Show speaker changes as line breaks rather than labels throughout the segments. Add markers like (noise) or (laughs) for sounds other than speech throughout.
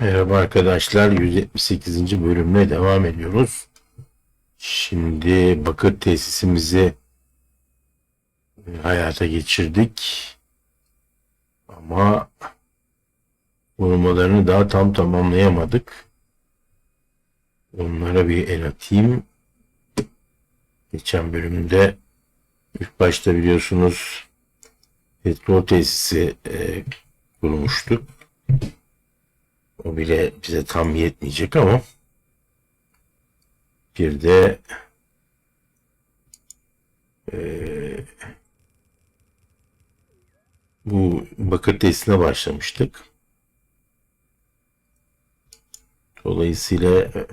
Merhaba arkadaşlar. 178. bölümle devam ediyoruz. Şimdi bakır tesisimizi e, hayata geçirdik. Ama korumalarını daha tam tamamlayamadık. Onlara bir el atayım. Geçen bölümde ilk başta biliyorsunuz petrol tesisi e, kurmuştuk. O bile bize tam yetmeyecek ama bir de eee, bu bakır testine başlamıştık. Dolayısıyla e,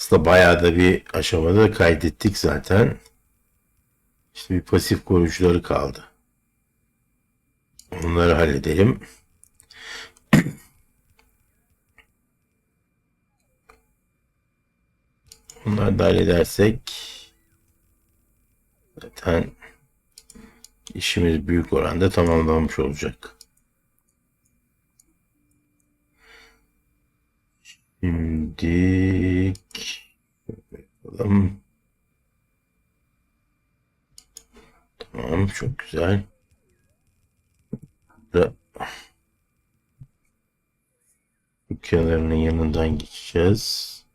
aslında bayağı da bir aşamada kaydettik zaten. İşte bir pasif koruyucuları kaldı. Onları halledelim. Bunları da halledersek zaten işimiz büyük oranda tamamlanmış olacak. Şimdi bakalım. Tamam çok güzel. Da bu kenarının yanından geçeceğiz.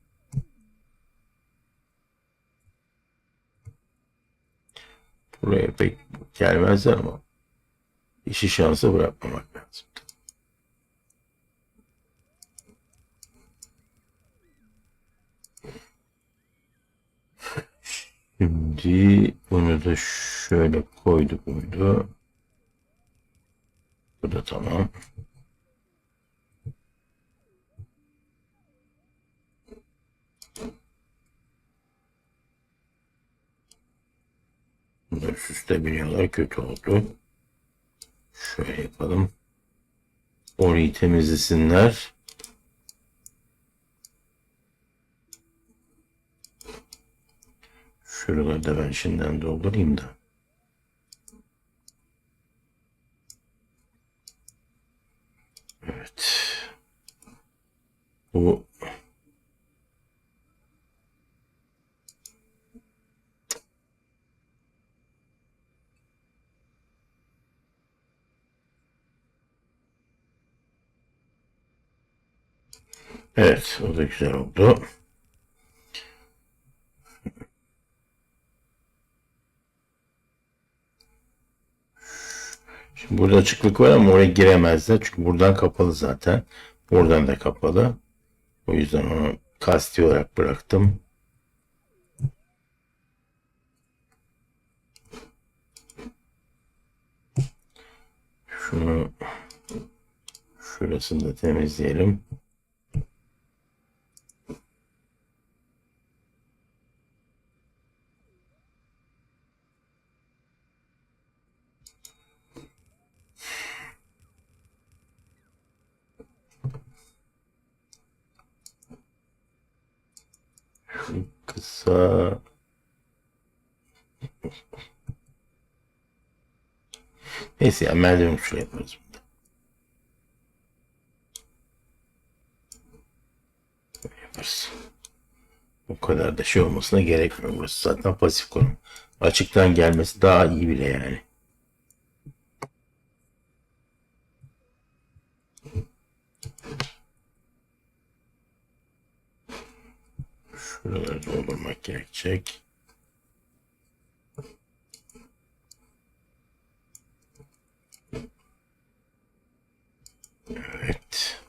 Buraya pek gelmezler ama işi şansa bırakmamak lazım. Şimdi bunu da şöyle koyduk muydu? Bu da tamam. Bunları süslebiliyorlar. Kötü oldu. Şöyle yapalım. Orayı temizlesinler. Şuraları da ben şimdiden doldurayım da. Evet. Bu Evet, o da güzel oldu. (laughs) Şimdi burada açıklık var ama oraya giremezler. Çünkü buradan kapalı zaten. Buradan da kapalı. O yüzden onu kasti olarak bıraktım. Şunu şurasını da temizleyelim. Şu kısa Neyse ya merdiven usulü yaparız. Yaparız. O kadar da şey olmasına gerekmiyor. Burası zaten pasif konum. Açıktan gelmesi daha iyi bile yani. Şuraları doldurmak gerekecek. Evet.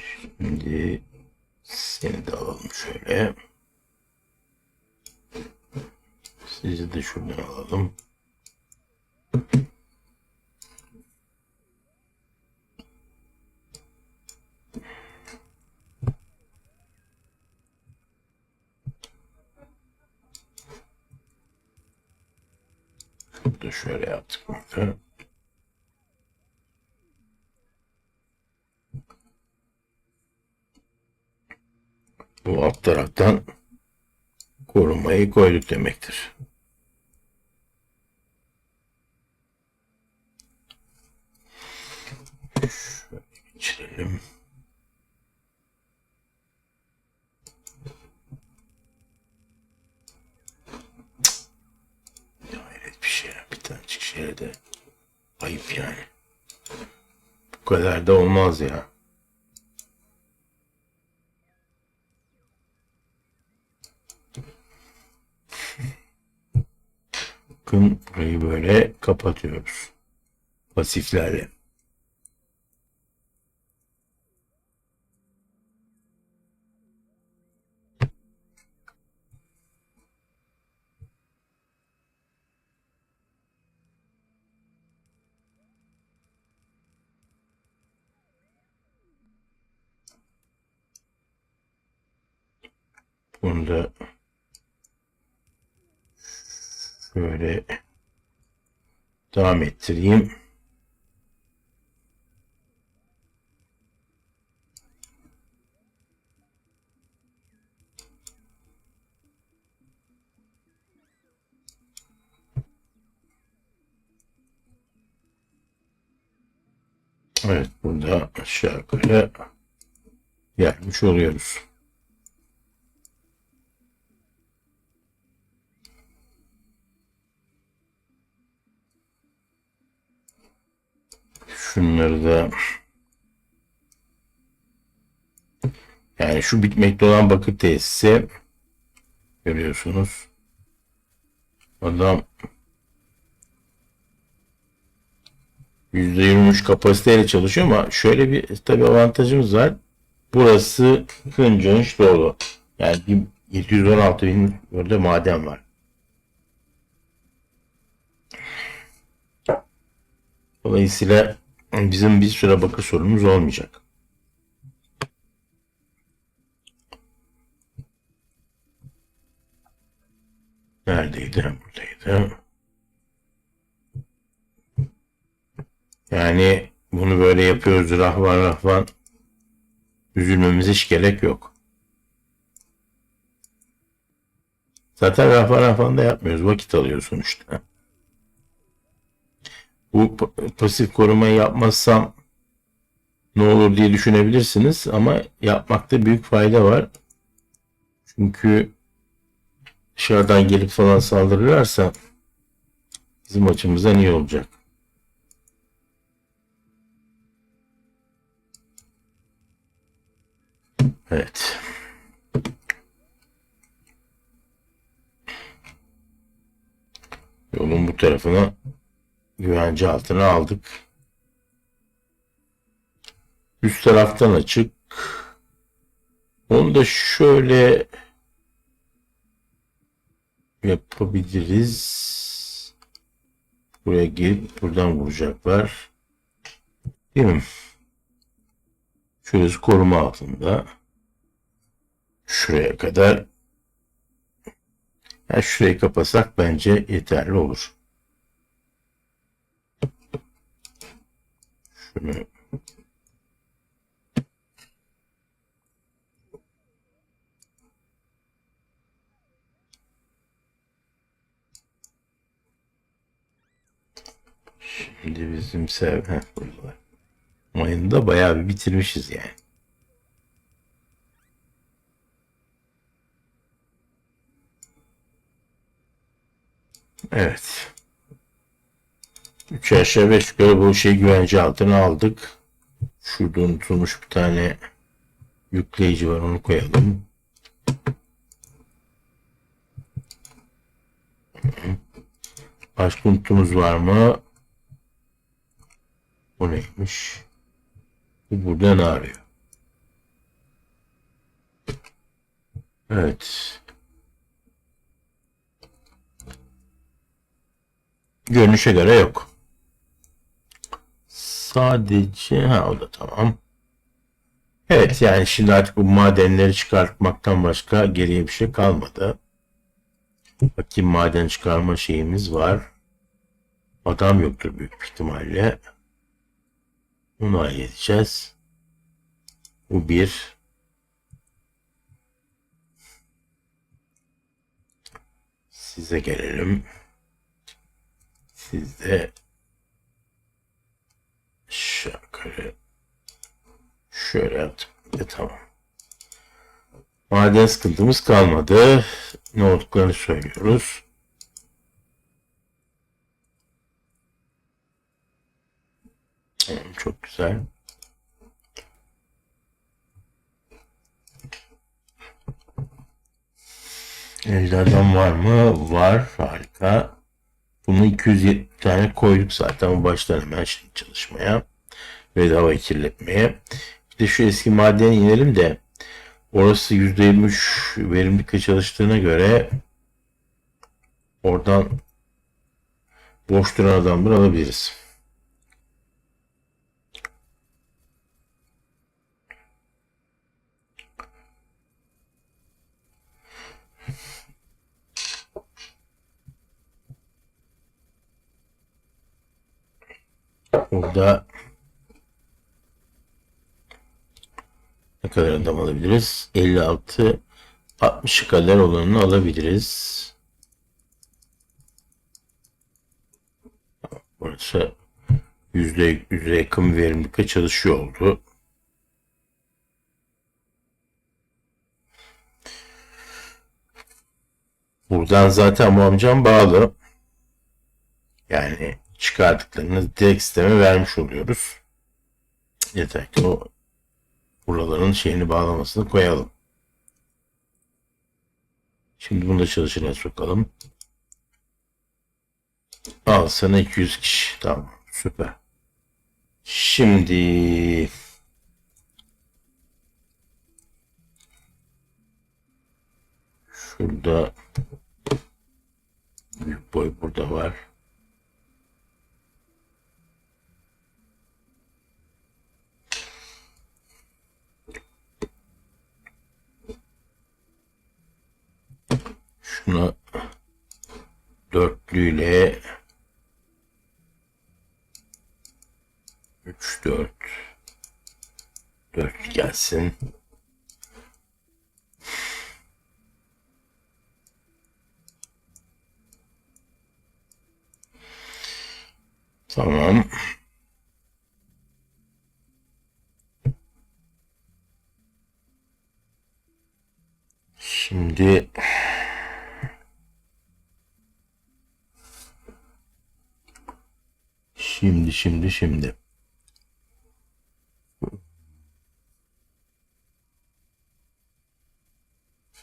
Şimdi seni de alalım şöyle. Sizi de şuradan alalım. Şunu da şöyle yaptık burada. Bu alt taraftan korumayı koyduk demektir. Şöyle geçirelim. Hayret bir şey. Bir tanecik şeye de ayıp yani. Bu kadar da olmaz ya. Bakın burayı böyle kapatıyoruz. Pasiflerle. Bunu da şöyle devam ettireyim. Evet burada aşağı yukarı gelmiş oluyoruz. Şunları da yani şu bitmekte olan bakır tesisi görüyorsunuz. Adam %23 kapasiteyle çalışıyor ama şöyle bir tabi avantajımız var. Burası Kıncanış dolu. Yani bir 716 bin orada maden var. Dolayısıyla bizim bir süre bakır sorunumuz olmayacak. Neredeydi? Buradaydı. Yani bunu böyle yapıyoruz rahvan rahvan. Üzülmemize hiç gerek yok. Zaten rahvan rahvan da yapmıyoruz. Vakit alıyor sonuçta. Bu pasif korumayı yapmazsam ne olur diye düşünebilirsiniz ama yapmakta büyük fayda var. Çünkü dışarıdan gelip falan saldırırlarsa bizim açımızdan iyi olacak. Evet. Yolun bu tarafına güvence altına aldık. Üst taraftan açık. Onu da şöyle yapabiliriz. Buraya girip buradan vuracaklar. Değil mi? Şurası koruma altında. Şuraya kadar. Yani şurayı kapasak bence yeterli olur. Şimdi bizim sev Heh, buradalar. Mayını da bayağı bir bitirmişiz yani. Evet. Üç aşağı beş yukarı bu şeyi güvence altına aldık. Şurada unutulmuş bir tane yükleyici var onu koyalım. Başka unutumuz var mı? O neymiş? Bu burada ne arıyor? Evet. Görünüşe göre yok sadece ha o da tamam. Evet yani şimdi artık bu madenleri çıkartmaktan başka geriye bir şey kalmadı. Bakayım maden çıkarma şeyimiz var. Adam yoktur büyük ihtimalle. Bunu halledeceğiz. Bu bir. Size gelelim. Sizde şöyle şöyle yaptım. E, tamam. Maden sıkıntımız kalmadı. Ne olduklarını söylüyoruz. Çok güzel. Elde var mı? Var. Harika. Bunu 270 tane koyduk zaten. Başlar hemen şimdi çalışmaya. Havayı kirletmeye. Bir de şu eski madene inelim de orası %23 verimlilikle çalıştığına göre oradan boş duran adamları alabiliriz. Burada ne kadar adam alabiliriz? 56 60 kadar olanını alabiliriz. Burası yüzde yüze yakın verimlilikle çalışıyor oldu. Buradan zaten bu amcam bağlı. Yani çıkardıklarını direkt sisteme vermiş oluyoruz. Yeter ki o buraların şeyini bağlamasını koyalım. Şimdi bunu da çalışına sokalım. Al sana 200 kişi. Tamam. Süper. Şimdi şurada büyük boy burada var. Şuna dörtlüyle 3 4 4 gelsin. Tamam. Şimdi Şimdi şimdi şimdi.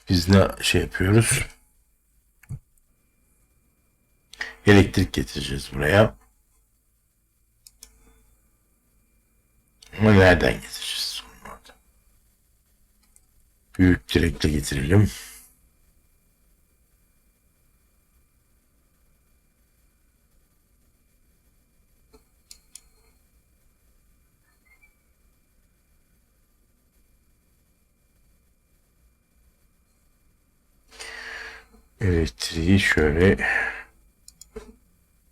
Biz ne şey yapıyoruz? Elektrik getireceğiz buraya. Ama nereden getireceğiz? Büyük direkle getirelim. Elektriği şöyle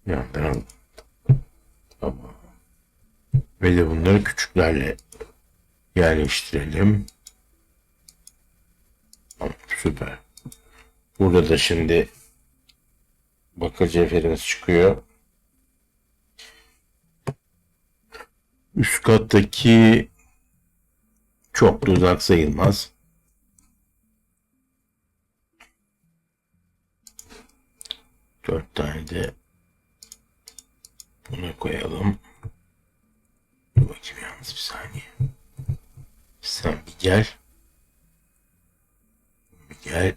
yandan Tamam. Ve de bunları küçüklerle yerleştirelim. Tamam, süper. Burada da şimdi bakır cevherimiz çıkıyor. Üst kattaki çok da uzak sayılmaz. Dört tane de buna koyalım. Dur bakayım yalnız bir saniye. Sen bir gel. Bir gel.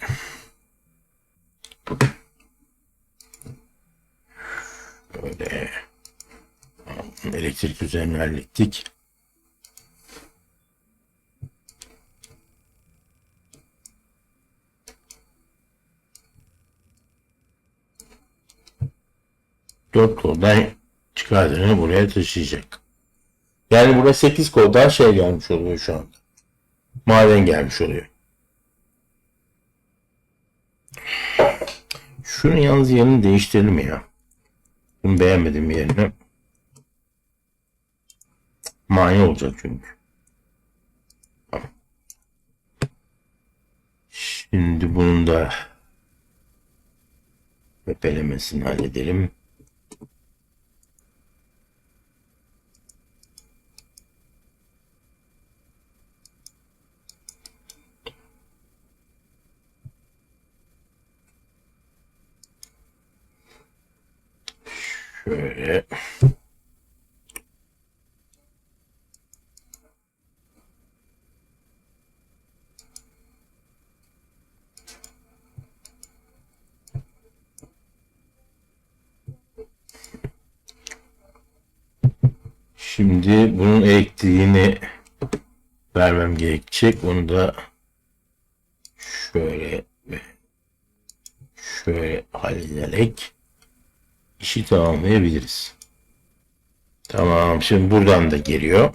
Böyle. Elektrik düzenini hallettik. Dört koldan çıkardığını buraya taşıyacak. Yani burada 8 koldan şey gelmiş oluyor şu anda. Maden gelmiş oluyor. Şunun yalnız yerini değiştirelim ya. Bunu beğenmedim yerini. Mani olacak çünkü. Şimdi bunun da Tepelemesini halledelim. Şöyle. Şimdi bunun elektriğini vermem gerekecek. Onu da şöyle şöyle hallederek işi tamamlayabiliriz. Tamam. Şimdi buradan da geliyor.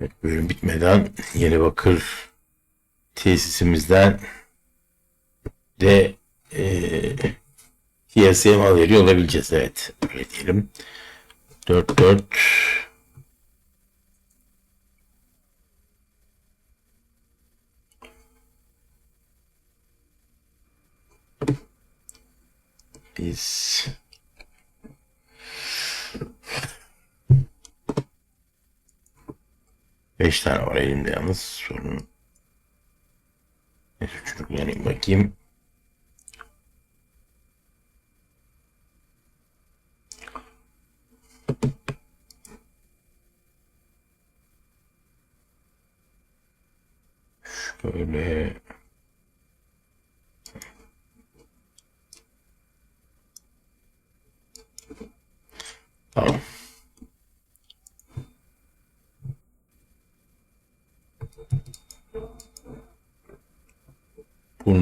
Evet, bölüm bitmeden yeni bakır tesisimizden de e, piyasaya mal veriyor olabileceğiz. Evet. Öyle diyelim. 4 4 Biz Beş tane var elimde yalnız sorun. Neyse çocuklarına bakayım. Şöyle Tamam.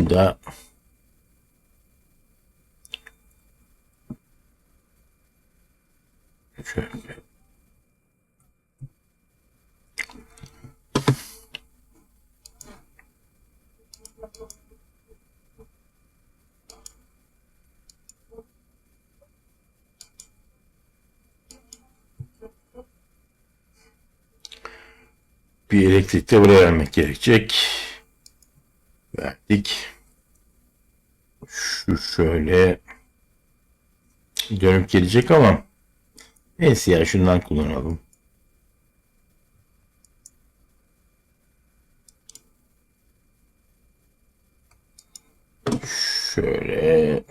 Bunu da şöyle bir elektrik de buraya vermek gerekecek. Verdik. Şöyle dönüp gelecek ama neyse ya şundan kullanalım. Şöyle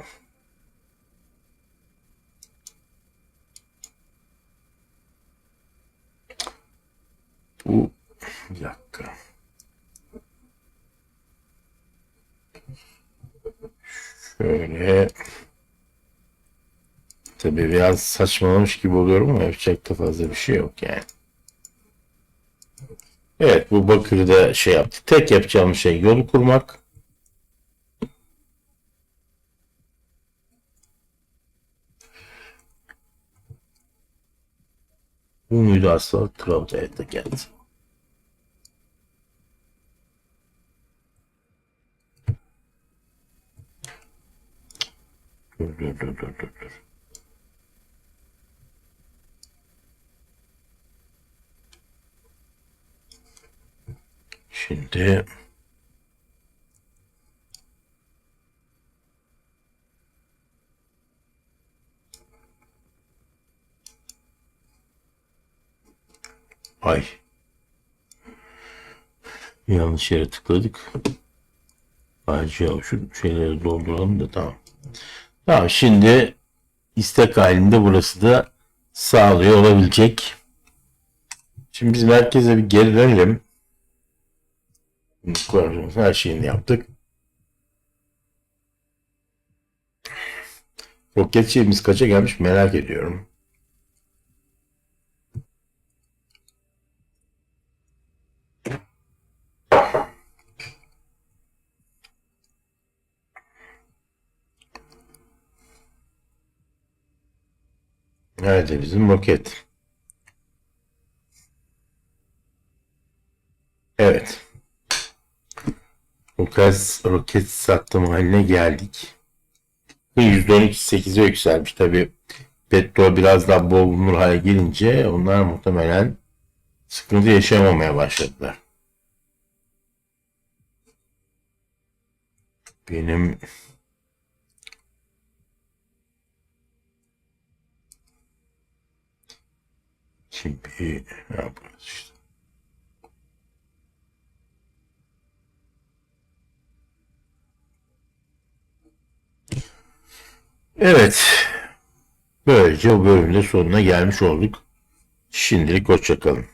bu bir dakika. Şöyle tabii biraz saçmalamış gibi oluyorum ama yapacak da fazla bir şey yok yani. Evet bu bakırı da şey yaptı. Tek yapacağım şey yolu kurmak. Bu muydu asla? De geldi. Dur dur dur dur dur dur. Şimdi Ay. Yanlış yere tıkladık. Acı ya şu şeyleri dolduralım da tamam. Tamam şimdi istek halinde burası da sağlıyor olabilecek. Şimdi biz merkeze bir geri dönelim. Her şeyini yaptık. Roket şeyimiz kaça gelmiş merak ediyorum. Nerede bizim roket? Evet. Roket, roket sattım haline geldik. %12.8'e yükselmiş. Tabi petrol biraz daha bol bulunur hale gelince onlar muhtemelen sıkıntı yaşamamaya başladılar. Benim Şimdi ne yapıyoruz işte. Evet. Böylece o bölümde sonuna gelmiş olduk. Şimdilik hoşçakalın.